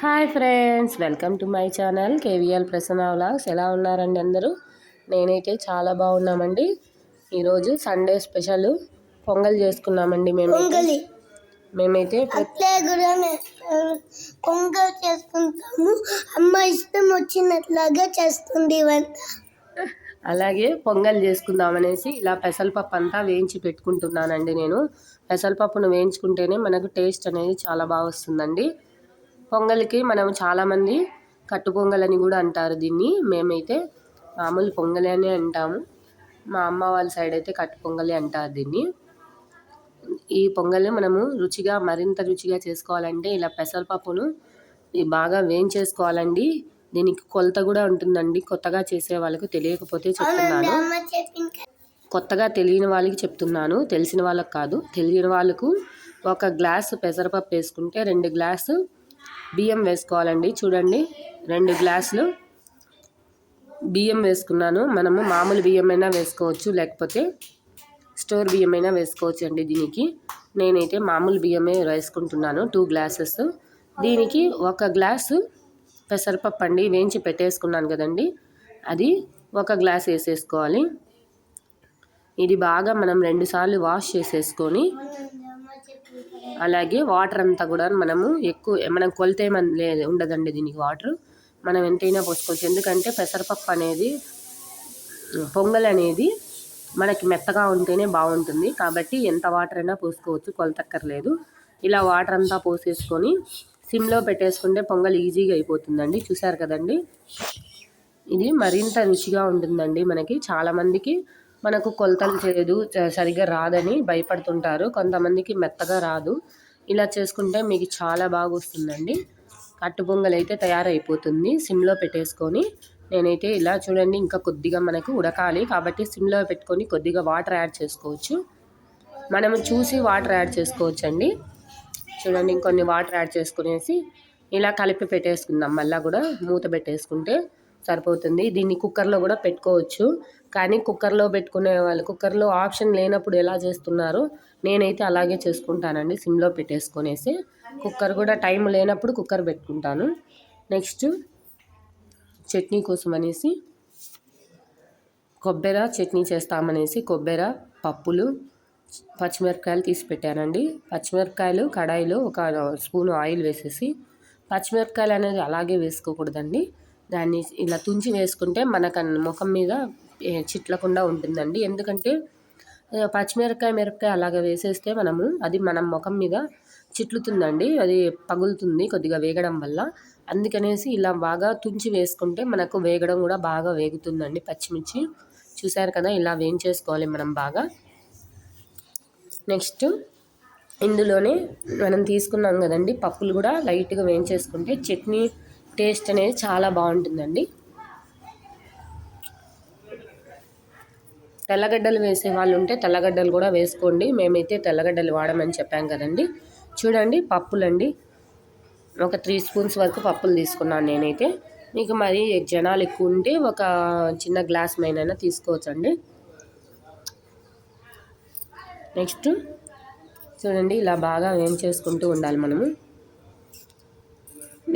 Hi friends welcome to my channel KVL Prasanna vlogs. ఎలా ఉన్నారండి అందరూ? నేనైతే చాలా బాగున్నామండి. ఈరోజు సండే స్పెషల్ పొంగల్ చేసుకున్నామండి మేము పొంగలి. మేమైతే అట్లే కూడా పొంగల్ చేసుకుంటాము. అమ్మ ఇష్టం వచ్చినట్లాగా చేస్తుంది వంట. అలాగే పొంగల్ చేసుకుందామనేసి ఇలా పెసరపప్పు అంతా వేయించి పెట్టుకుంటున్నానండి నేను. పెసరపప్పును వేయించుకుంటేనే మనకు టేస్ట్ అనేది చాలా బాగా వస్తుందండి. పొంగల్కి మనం చాలామంది కట్టు పొంగల్ అని కూడా అంటారు దీన్ని. మేమైతే మామూలు పొంగలి అనే అంటాము. మా అమ్మ వాళ్ళ సైడ్ అయితే కట్టు పొంగలి అంటారు దీన్ని. ఈ పొంగల్ని మనము రుచిగా మరింత రుచిగా చేసుకోవాలంటే ఇలా పెసరపప్పును బాగా వేయించేసుకోవాలండి. దీనికి కొలత కూడా ఉంటుందండి. కొత్తగా చేసే వాళ్ళకు తెలియకపోతే చెప్తున్నాను. కొత్తగా తెలియని వాళ్ళకి చెప్తున్నాను. తెలిసిన వాళ్ళకి కాదు. తెలియని వాళ్ళకు ఒక గ్లాసు పెసరపప్పు వేసుకుంటే రెండు గ్లాసు బియ్యం వేసుకోవాలండి. చూడండి రెండు గ్లాసులు బియ్యం వేసుకున్నాను. మనము మామూలు బియ్యమైనా వేసుకోవచ్చు లేకపోతే స్టోర్ బియ్యమైనా వేసుకోవచ్చు అండి దీనికి. నేనైతే మామూలు బియ్యమే వేసుకుంటున్నాను టూ గ్లాసెస్. దీనికి ఒక గ్లాసు పెసరపప్పు అండి వేయించి పెట్టేసుకున్నాను కదండి. అది ఒక గ్లాస్ వేసేసుకోవాలి. ఇది బాగా మనం రెండుసార్లు వాష్ చేసేసుకొని అలాగే వాటర్ అంతా కూడా మనము ఎక్కువ మనం కొలత ఏమని లేదు ఉండదండి దీనికి వాటర్. మనం ఎంతైనా పోసుకోవచ్చు. ఎందుకంటే పెసరపప్పు అనేది పొంగల్ అనేది మనకి మెత్తగా ఉంటేనే బాగుంటుంది. కాబట్టి ఎంత వాటర్ అయినా పోసుకోవచ్చు కొలతక్కర్లేదు. ఇలా వాటర్ అంతా పోసేసుకొని సిమ్లో పెట్టేసుకుంటే పొంగల్ ఈజీగా అయిపోతుందండి. చూసారు కదండి? ఇది మరింత రుచిగా ఉంటుందండి మనకి. చాలామందికి మనకు కొలతలు చేయదు సరిగ్గా రాదని భయపడుతుంటారు. కొంతమందికి మెత్తగా రాదు. ఇలా చేసుకుంటే మీకు చాలా బాగా వస్తుందండి. కట్టు పొంగల్ అయితే తయారైపోతుంది. సిమ్లో పెట్టేసుకొని నేనైతే ఇలా చూడండి ఇంకా కొద్దిగా మనకు ఉడకాలి. కాబట్టి సిమ్లో పెట్టుకొని కొద్దిగా వాటర్ యాడ్ చేసుకోవచ్చు. మనము చూసి వాటర్ యాడ్ చేసుకోవచ్చు అండి చూడండి ఇంకొన్ని వాటర్ యాడ్ చేసుకునేసి ఇలా కలిపి పెట్టేసుకుందాం. మళ్ళీ కూడా మూత పెట్టేసుకుంటే సరిపోతుంది. దీన్ని కుక్కర్లో కూడా పెట్టుకోవచ్చు. కానీ కుక్కర్లో పెట్టుకునే వాళ్ళు కుక్కర్లో ఆప్షన్ లేనప్పుడు ఎలా చేస్తున్నారు నేనైతే అలాగే చేసుకుంటానండి. సిమ్లో పెట్టేసుకునేసి కుక్కర్ కూడా టైం లేనప్పుడు కుక్కర్ పెట్టుకుంటాను. నెక్స్ట్ చట్నీ కోసం అనేసి కొబ్బెర చట్నీ చేస్తామనేసి కొబ్బరి పప్పులు పచ్చిమిరపకాయలు తీసి పెట్టానండి. పచ్చిమిరపకాయలు కడాయిలో ఒక స్పూన్ ఆయిల్ వేసేసి పచ్చిమిరపకాయలు అనేది అలాగే వేసుకోకూడదండి. దాన్ని ఇలా తుంచి వేసుకుంటే మనకు ముఖం మీద చిట్లకుండా ఉంటుందండి. ఎందుకంటే పచ్చిమిరపకాయ మిరపకాయ అలాగ వేసేస్తే మనము అది మనం ముఖం మీద చిట్లుతుందండి. అది పగులుతుంది కొద్దిగా వేగడం వల్ల. అందుకనేసి ఇలా బాగా తుంచి వేసుకుంటే మనకు వేగడం కూడా బాగా వేగుతుందండి పచ్చిమిర్చి. చూశారు కదా ఇలా వేయించేసుకోవాలి మనం బాగా. నెక్స్ట్ ఇందులోనే మనం తీసుకున్నాం కదండి పప్పులు కూడా లైట్గా వేయించేసుకుంటే చట్నీ టేస్ట్ అనేది చాలా బాగుంటుందండి. తెల్లగడ్డలు వేసే వాళ్ళు ఉంటే తెల్లగడ్డలు కూడా వేసుకోండి. మేమైతే తెల్లగడ్డలు వాడమని చెప్పాం కదండి. చూడండి పప్పులండి. ఒక త్రీ స్పూన్స్ వరకు పప్పులు తీసుకున్నాను నేనైతే. మీకు మరి జనాలు ఎక్కువ ఉంటే ఒక చిన్న గ్లాస్ మైనైనా తీసుకోవచ్చండి. నెక్స్ట్ చూడండి ఇలా బాగా వేయించేసుకుంటూ ఉండాలి మనము.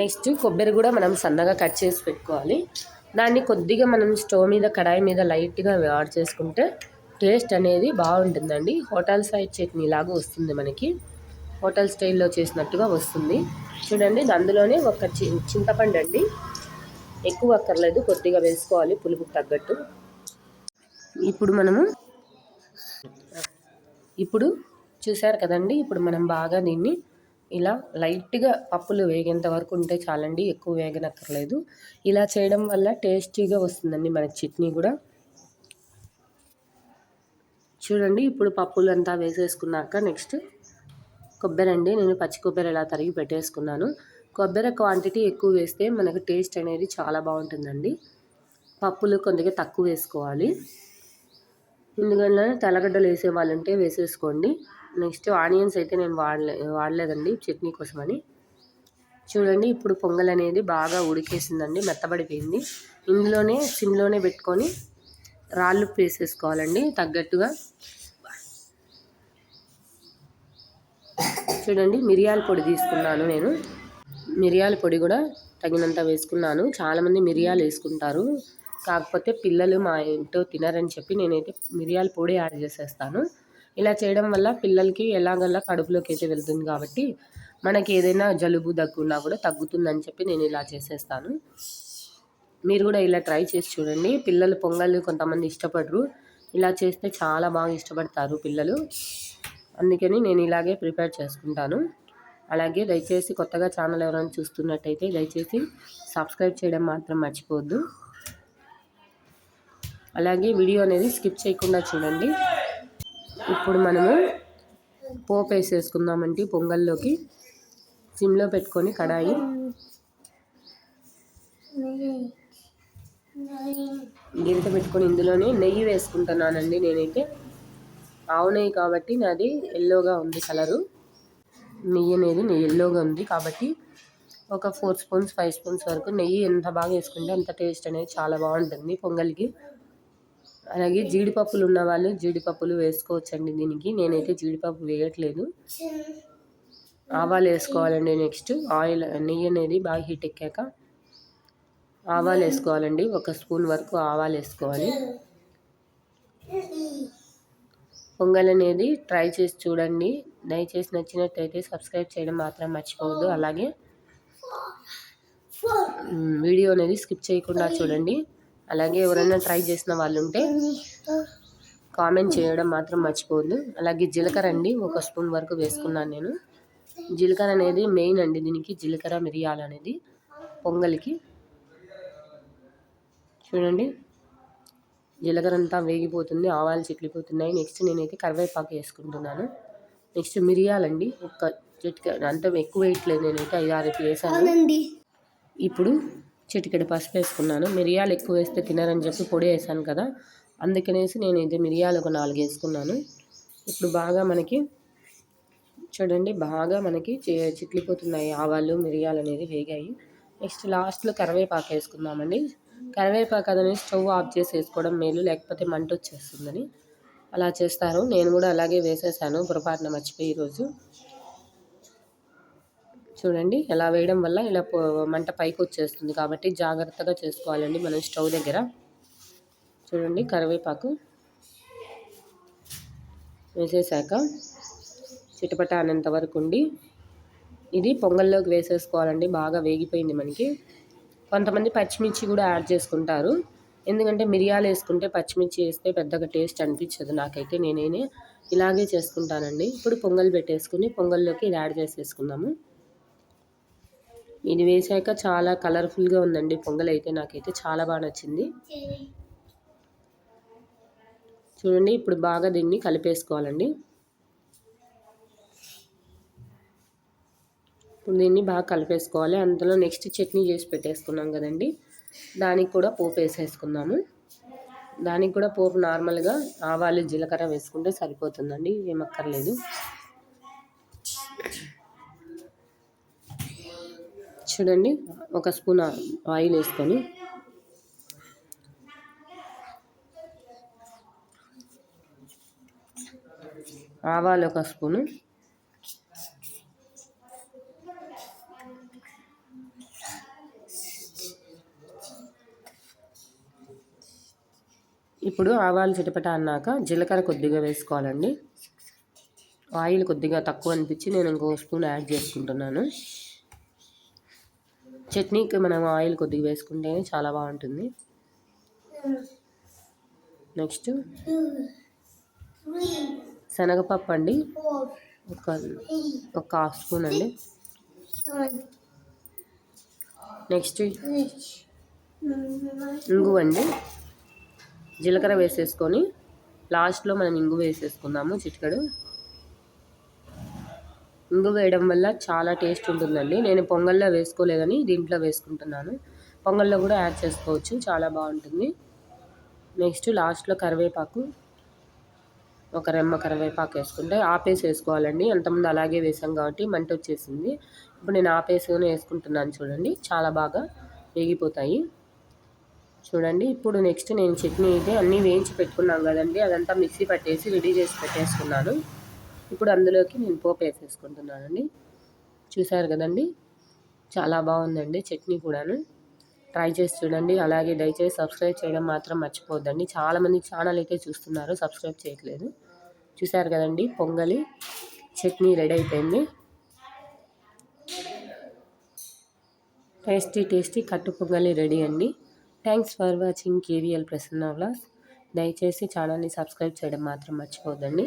నెక్స్ట్ కొబ్బరి కూడా మనం సన్నగా కట్ చేసి పెట్టుకోవాలి. దాన్ని కొద్దిగా మనం స్టవ్ మీద కడాయి మీద లైట్గా యాడ్ చేసుకుంటే టేస్ట్ అనేది బాగుంటుందండి. హోటల్ సైడ్ చట్నీ లాగా వస్తుంది మనకి. హోటల్ స్టైల్లో చేసినట్టుగా వస్తుంది. చూడండి అందులోనే ఒక చి చింతపండు అండి. ఎక్కువ అక్కర్లేదు కొద్దిగా వేసుకోవాలి పులుపుకి తగ్గట్టు. ఇప్పుడు మనము ఇప్పుడు చూసారు కదండి ఇప్పుడు మనం బాగా దీన్ని ఇలా లైట్గా పప్పులు వేగేంత వరకు ఉంటే చాలండి ఎక్కువ వేగనక్కర్లేదు. ఇలా చేయడం వల్ల టేస్టీగా వస్తుందండి మనకి చట్నీ కూడా. చూడండి ఇప్పుడు పప్పులు అంతా వేసేసుకున్నాక నెక్స్ట్ కొబ్బరి అండి. నేను పచ్చి కొబ్బరి ఇలా తరిగి పెట్టేసుకున్నాను. కొబ్బరి క్వాంటిటీ ఎక్కువ వేస్తే మనకు టేస్ట్ అనేది చాలా బాగుంటుందండి. పప్పులు కొద్దిగా తక్కువ వేసుకోవాలి. ఎందుకంటే తెల్లగడ్డలు వేసే వాళ్ళు ఉంటే వేసేసుకోండి. నెక్స్ట్ ఆనియన్స్ అయితే నేను వాడలే వాడలేదండి చట్నీ కోసమని. చూడండి ఇప్పుడు పొంగల్ అనేది బాగా ఉడికేసిందండి మెత్తబడిపోయింది. ఇందులోనే సిమ్లోనే పెట్టుకొని రాళ్ళు వేసేసుకోవాలండి తగ్గట్టుగా. చూడండి మిరియాల పొడి తీసుకున్నాను నేను. మిరియాల పొడి కూడా తగినంత వేసుకున్నాను. చాలామంది మిరియాలు వేసుకుంటారు. కాకపోతే పిల్లలు మా ఇంట్లో తినరని చెప్పి నేనైతే మిరియాల పొడి యాడ్ చేసేస్తాను. ఇలా చేయడం వల్ల పిల్లలకి ఎలాగల్లా కడుపులోకి అయితే వెళ్తుంది కాబట్టి మనకి ఏదైనా జలుబు దగ్గున్నా కూడా తగ్గుతుందని చెప్పి నేను ఇలా చేసేస్తాను. మీరు కూడా ఇలా ట్రై చేసి చూడండి. పిల్లలు పొంగల్ కొంతమంది ఇష్టపడరు. ఇలా చేస్తే చాలా బాగా ఇష్టపడతారు పిల్లలు. అందుకని నేను ఇలాగే ప్రిపేర్ చేసుకుంటాను. అలాగే దయచేసి కొత్తగా ఛానల్ ఎవరైనా చూస్తున్నట్టయితే దయచేసి సబ్స్క్రైబ్ చేయడం మాత్రం మర్చిపోవద్దు. అలాగే వీడియో అనేది స్కిప్ చేయకుండా చూడండి. ఇప్పుడు మనము పోపు వేసేసుకుందామండి పొంగల్లోకి. సిమ్లో పెట్టుకొని కడాయి. గిరిట పెట్టుకొని ఇందులోనే నెయ్యి వేసుకుంటున్నానండి నేనైతే. ఆవు నెయ్యి కాబట్టి నాది ఎల్లోగా ఉంది కలరు. నెయ్యి అనేది నెయ్యి ఎల్లోగా ఉంది కాబట్టి ఒక ఫోర్ స్పూన్స్ ఫైవ్ స్పూన్స్ వరకు నెయ్యి ఎంత బాగా వేసుకుంటే అంత టేస్ట్ అనేది చాలా బాగుంటుంది పొంగల్కి. అలాగే జీడిపప్పులు ఉన్న వాళ్ళు జీడిపప్పులు వేసుకోవచ్చండి దీనికి. నేనైతే జీడిపప్పు వేయట్లేదు. ఆవాలు వేసుకోవాలండి నెక్స్ట్. ఆయిల్ నెయ్యి అనేది బాగా హీట్ ఎక్కాక ఆవాలు వేసుకోవాలండి. ఒక స్పూన్ వరకు ఆవాలు వేసుకోవాలి. పొంగల్ అనేది ట్రై చేసి చూడండి. దయచేసి నచ్చినట్టయితే సబ్స్క్రైబ్ చేయడం మాత్రం మర్చిపోవద్దు. అలాగే వీడియో అనేది స్కిప్ చేయకుండా చూడండి. అలాగే ఎవరైనా ట్రై చేసిన వాళ్ళు ఉంటే కామెంట్ చేయడం మాత్రం మర్చిపోవద్దు. అలాగే జీలకర్ర అండి ఒక స్పూన్ వరకు వేసుకున్నాను నేను. జీలకర్ర అనేది మెయిన్ అండి దీనికి జీలకర్ర మిరియాలు అనేది పొంగల్కి. చూడండి జీలకర్ర అంతా వేగిపోతుంది ఆవాలు చిట్లిపోతున్నాయి. నెక్స్ట్ నేనైతే కరివేపాకు వేసుకుంటున్నాను. నెక్స్ట్ మిరియాలండి ఒక చిటిక అంత ఎక్కువ వేయట్లేదు నేనైతే ఐదు ఆరు వేసాను ఇప్పుడు చిటికెడు పసుపు వేసుకున్నాను. మిరియాలు ఎక్కువ వేస్తే తినరని చెప్పి పొడి వేసాను కదా. అందుకనేసి నేను ఇది మిరియాలు ఒక నాలుగు వేసుకున్నాను. ఇప్పుడు బాగా మనకి చూడండి బాగా మనకి చిట్లిపోతున్నాయి ఆవాలు మిరియాలు అనేది వేగాయి. నెక్స్ట్ లాస్ట్లో కరివేపాకు వేసుకుందామండి. కరివేపాకు అనేది స్టవ్ ఆఫ్ చేసి వేసుకోవడం మేలు లేకపోతే మంట వచ్చేస్తుందని. అలా చేస్తారు. నేను కూడా అలాగే వేసేసాను. పొరపాటున మర్చిపోయి ఈరోజు. చూడండి ఇలా వేయడం వల్ల ఇలా మంట పైకి వచ్చేస్తుంది కాబట్టి జాగ్రత్తగా చేసుకోవాలండి మనం స్టవ్ దగ్గర. చూడండి కరివేపాకు వేసేసాక చిటపట అనేంత వరకు ఉండి ఇది పొంగల్లోకి వేసేసుకోవాలండి. బాగా వేగిపోయింది మనకి. కొంతమంది పచ్చిమిర్చి కూడా యాడ్ చేసుకుంటారు. ఎందుకంటే మిరియాలు వేసుకుంటే పచ్చిమిర్చి వేస్తే పెద్దగా టేస్ట్ అనిపించదు నాకైతే నేనే ఇలాగే చేసుకుంటానండి. ఇప్పుడు పొంగల్ పెట్టేసుకుని పొంగల్లోకి ఇది యాడ్ చేసేసుకుందాము. ఇది వేసాక చాలా కలర్ఫుల్గా ఉందండి పొంగల్ అయితే నాకైతే చాలా బాగా నచ్చింది. చూడండి ఇప్పుడు బాగా దీన్ని కలిపేసుకోవాలండి. ఇప్పుడు దీన్ని బాగా కలిపేసుకోవాలి. అందులో నెక్స్ట్ చట్నీ చేసి పెట్టేసుకున్నాం కదండి. దానికి కూడా పోపు వేసేసుకుందాము. దానికి కూడా పోపు నార్మల్గా ఆవాలు జీలకర్ర వేసుకుంటే సరిపోతుందండి ఏమక్కర్లేదు. చూడండి. ఒక స్పూన్ ఆయిల్ వేసుకొని. ఆవాలు ఒక స్పూను. ఇప్పుడు ఆవాలు చిటపట అన్నాక జీలకర్ర కొద్దిగా వేసుకోవాలండి. ఆయిల్ కొద్దిగా తక్కువ అనిపించి నేను ఇంకో స్పూన్ యాడ్ చేసుకుంటున్నాను. చట్నీకి మనం ఆయిల్ కొద్దిగా వేసుకుంటేనే చాలా బాగుంటుంది. నెక్స్ట్ శనగపప్పు అండి. ఒక ఒక హాఫ్ స్పూన్ అండి. నెక్స్ట్ ఇంగు అండి. జీలకర్ర వేసేసుకొని లాస్ట్లో మనం ఇంగు వేసేసుకుందాము చిటికడు. ఇంగు వేయడం వల్ల చాలా టేస్ట్ ఉంటుందండి. నేను పొంగల్లో వేసుకోలేదని దీంట్లో వేసుకుంటున్నాను. పొంగల్లో కూడా యాడ్ చేసుకోవచ్చు. చాలా బాగుంటుంది. నెక్స్ట్ లాస్ట్లో కరివేపాకు. ఒక రెమ్మ కరివేపాకు వేసుకుంటే ఆపేసి వేసుకోవాలండి. అంతకుముందు అలాగే వేసాం కాబట్టి మంట వచ్చేసింది. ఇప్పుడు నేను ఆపేసుకొని వేసుకుంటున్నాను చూడండి. చాలా బాగా వేగిపోతాయి. చూడండి. ఇప్పుడు నెక్స్ట్ నేను చట్నీ అయితే అన్నీ వేయించి పెట్టుకున్నాం కదండి. అదంతా మిక్సీ పట్టేసి రెడీ చేసి పెట్టేసుకున్నాను. ఇప్పుడు అందులోకి నేను పోపు వేసేసుకుంటున్నానండి. చూసారు కదండి? చాలా బాగుందండి చట్నీ కూడాను. ట్రై చేసి చూడండి. అలాగే దయచేసి సబ్స్క్రైబ్ చేయడం మాత్రం మర్చిపోద్దండి చాలామంది ఛానల్ అయితే చూస్తున్నారు సబ్స్క్రైబ్ చేయట్లేదు. చూసారు కదండి? పొంగలి చట్నీ రెడీ అయిపోయింది. టేస్టీ టేస్టీ కట్టు పొంగలి రెడీ అండి. Thanks for watching KVL Prasanna vlogs. దయచేసి ఛానల్ని సబ్స్క్రైబ్ చేయడం మాత్రం మర్చిపోద్దండి